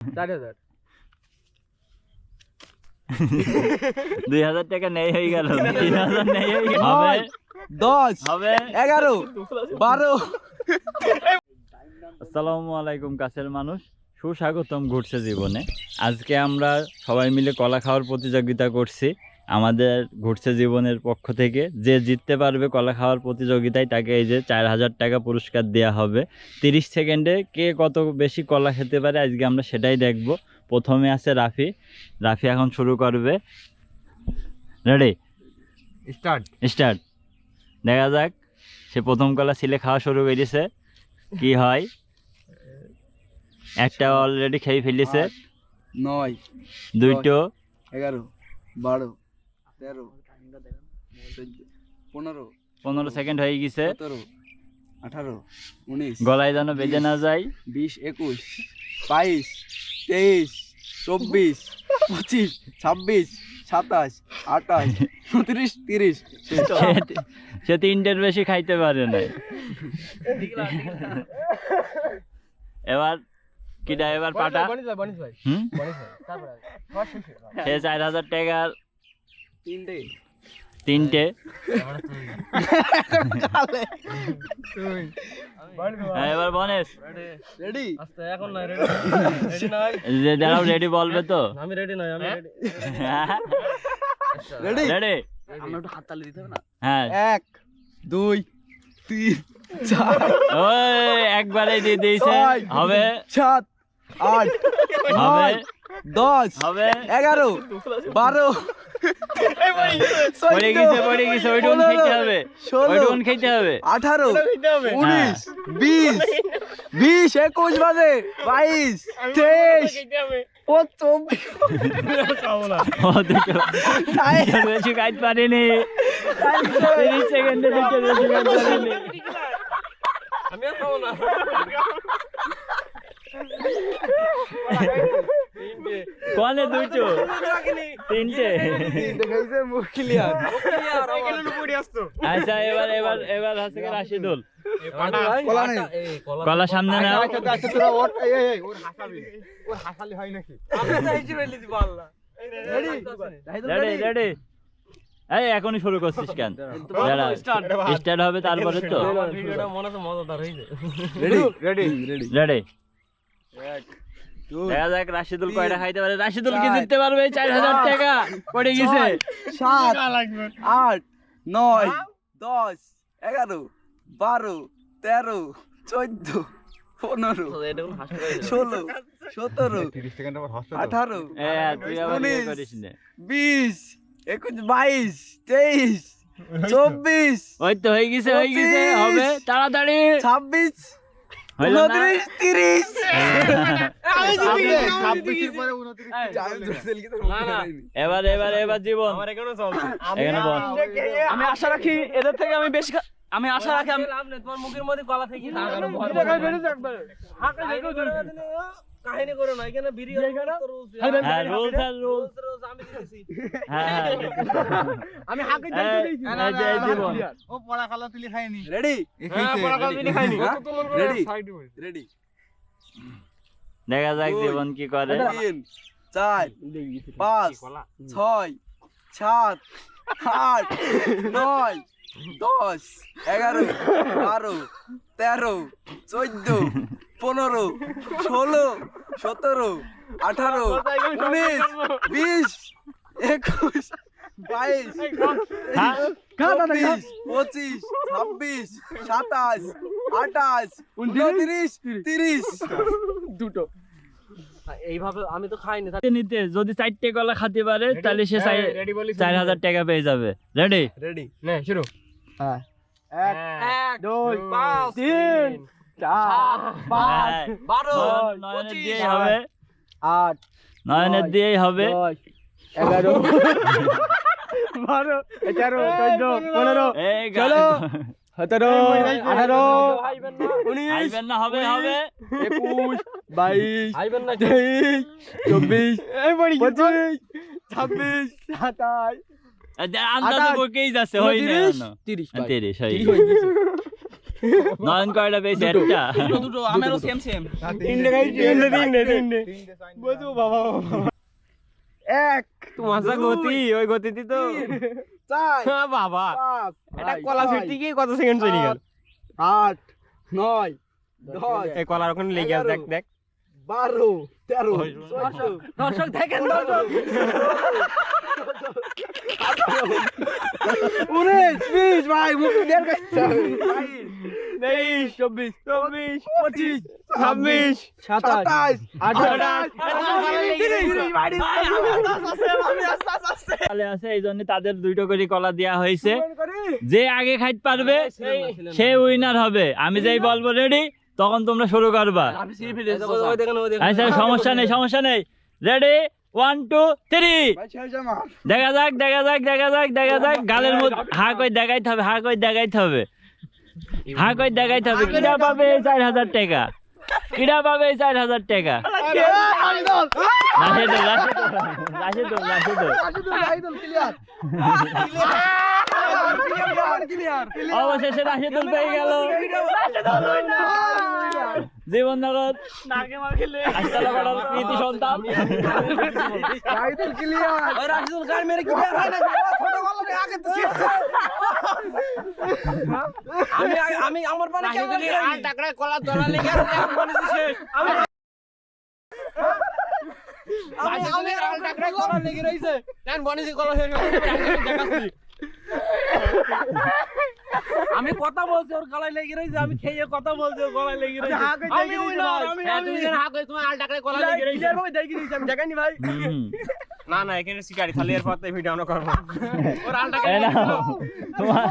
চার হাজার। দুই হাজার টাকা নেই হয়ে গেল। তিন হাজার নেই হয়ে গেল। দশ হবে? এগারো বারো। আসসালামু আলাইকুম কাছের মানুষ। সুস্বাগতম ঘুরছে জীবনে। আজকে আমরা সবাই মিলে কলা খাওয়ার প্রতিযোগিতা করছি। আমাদের ঘুরছে জীবনের পক্ষ থেকে। যে জিততে পারবে কলা খাওয়ার প্রতিযোগিতায় তাকে এই যে চার হাজার টাকা পুরস্কার দেওয়া হবে। তিরিশ সেকেন্ডে কে কত বেশি কলা খেতে পারে আজকে আমরা সেটাই দেখব। প্রথমে আছে রাফি। রাফি এখন শুরু করবে। রেডি স্টার্ট স্টার্ট দেখা যাক সে প্রথম কলা ছিলে খাওয়া শুরু করেছে। কি হয়? একটা অলরেডি খেয়ে ফেলেছে। নয় দুইটো। এগারো বারো। তেরো। পনেরো। পনেরো সেকেন্ড হয়ে গেছে। সতেরো। আঠারো। উনিশ। গলায় যেন বেজে না যায়। বিশ একুশ। বাইশ তেইশ চব্বিশ পঁচিশ ছাব্বিশ সাতাশ আঠাশ উনত্রিশ তিরিশ সে- সে তিনটের বেশি খাইতে পারে না এবার কিটা এবার পাটা? হুম? সে চার হাজার টাকার তিনটে। তিনটে। হ্যাঁ, এবার বনেস রেডি এখন নাই রেডি রেডি নাই যে দাঁড়াও রেডি বলবে তো। আমি রেডি নাই আমি রেডি রেডি রেডি আমরা একটু হাত তালি দিতে হবে না? হ্যাঁ। এক দুই তিন চার। ওই একবারে দিয়ে দিয়েছে। হবে? সাত আট। হবে? দশ হবে। এগারো বারো। পড়ে পড়ে গেছে ওইটুকুন খেতে হবে। ষোলো ওইটুকুন খেতে হবে। আঠারো উনিশ বিশ বিশ একুশ বাজে বাইশ তেইশ বেশি পারিনি। সেকেন্ডে বেশি পারিনি। আমি আর খাব না। কনে দুটো তিনটে। মুখ ক্লিয়ার আচ্ছা এবার এবার এবার হচ্ছে রাশিদুল। কলা নেই। কলা সামনে নাও। রেডি রেডি এই এখনই শুরু করছিস কেন? স্টার্ট হবে তারপরে তো। ভিডিওটা মনে হচ্ছে মজাদার হয়েছে রেডি রেডি রেডি রেডি দেখা যাক রাশিদুল কয়টা খাইতে পারে। রাশিদুল কি জিততে পারবে? চার। হাজার টাকা পড়ে গেছে। সাত। আট। নয়। দশ। এগারো। বারো। তেরো। চোদ্দ। পনেরো। ষোলো। সতেরো। আঠারো। এ, তুই আবার উনিশ, বিশ। একুশ। বাইশ। তেইশ। চব্বিশ। ওই তো হয়ে গেছে হয়ে গেছে। হবে। তাড়াতাড়ি। ছাব্বিশ। উনত্রিশ। তিরিশ। এবার এবার এবার জীবন। আমি আশা রাখি এদের থেকে আমি বেশি আমি আশা রাখি আমি তোমার মুখের মধ্যে গলা থেকে কাহিনী করো না এখানে হ্যাঁ রুলস আর আমি দিতেছি। হ্যাঁ আমি হাকে এই জীবন। রেডি? রেডি? রেডি? দেখা যাক জীবন কি করে। তিন চার পাঁচ ছয় সাত আট নয় দশ এগারো বারো তেরো চোদ্দ পনেরো ষোলো সতেরো আঠারো উনিশ বিশ একুশ বাইশ? চব্বিশ পঁচিশ ছাব্বিশ সাতাশ আঠাশ উনত্রিশ তিরিশ দুটো। এইভাবে আমি তো খাইনি নিতে। যদি চারটে কলা খাতে পারে তাহলে সে চার- চার হাজার টাকা পেয়ে যাবে। রেডি রেডি নে শুরু। হ্যাঁ। এক দুই পাঁচ তিন চার পাঁচ হ্যাঁ। বারো নয়নের দিয়েই হবে। আট নয়নের দিয়েই হবে। এগারো বারো তেরো চোদ্দ পনেরো। চলো। সতেরো আঠারো উনিশ হবে হবে। একুশ বাইশ তেইশ চব্বিশ পঁচিশ ছাব্বিশ সাতাশ। নয়ন কয়টা পেয়েছে একটা। আমারও সেম সেম এক মজা গতি ওই গতিতে তো। চার হ্যাঁ, বাবা। এটা কলা কত সেকেন্ড চলে গেল? আট নয় দশ এই কলার ওখানে লেগে আছে দেখ দেখ। বারো তেরো দর্শক দেখেন উনিশ বিশ ভাই মুখ ক্লিয়ার তেইশ চব্বিশ চব্বিশ পঁচিশ। ছাব্বিশ সাতাশ আছে এই জন্য তাদের দুইটো করে কলা দেওয়া হয়েছে। যে আগে খাইতে পারবে সে উইনার হবে। আমি যেই বলব রেডি তখন তোমরা শুরু করবা। আচ্ছা সমস্যা নেই সমস্যা নেই। রেডি ওয়ান টু থ্রি দেখা যাক দেখা যাক দেখা যাক দেখা যাক। গালের মধ্যে হা কই দেখাইতে হবে হা কই দেখাইতে হবে। হা কই দেখাইতে হবে কিরা পাবে চার হাজার টাকা। কিরা পাবে এই চার হাজার টাকা? অবশেষে রাশিদুল পেয়ে গেল। খেলে আস্তালাপাড়ার কৃতি সন্তান। রাশিদুল গাড়ি মেরে কি বের হয় না? আমি আমি আমার বাড়ি কেমন কলা তোলা লেগে আমি আমি লেগে রইছে। বনিসি কলা শেষ আমি কথা বলছি ওর গলায় লেগে রইছে আমি খেয়ে কথা বলছি ওর গলায় লেগে রইছে। আমি উইনার আমি হ্যাঁ, আমি তুমি কলা লেগে রয়েছে আমি দেখাইনি ভাই। না না এখানে শিকারি খালি এর পথে ভিডিও অন করব। ওর আল এই তোমার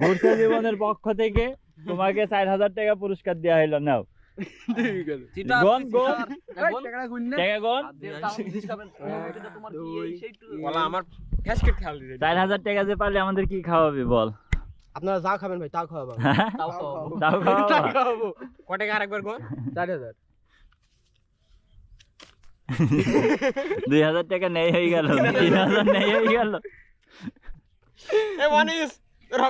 ঘুরছে জীবনের পক্ষ থেকে তোমাকে চার হাজার টাকা পুরস্কার দেওয়া হইল নাও। আমার চার হাজার টাকা যে পারলে আমাদের কি খাওয়াবি বল। আপনারা যা খাবেন ভাই তা খাওয়াবো। তাও খাওয়াবা। কটে আরেকবার কোন চার হাজার। দুই হাজার টাকা নেই হয়ে গেল তিন হাজার নেই হয়ে গেল। এ বনিস রকেট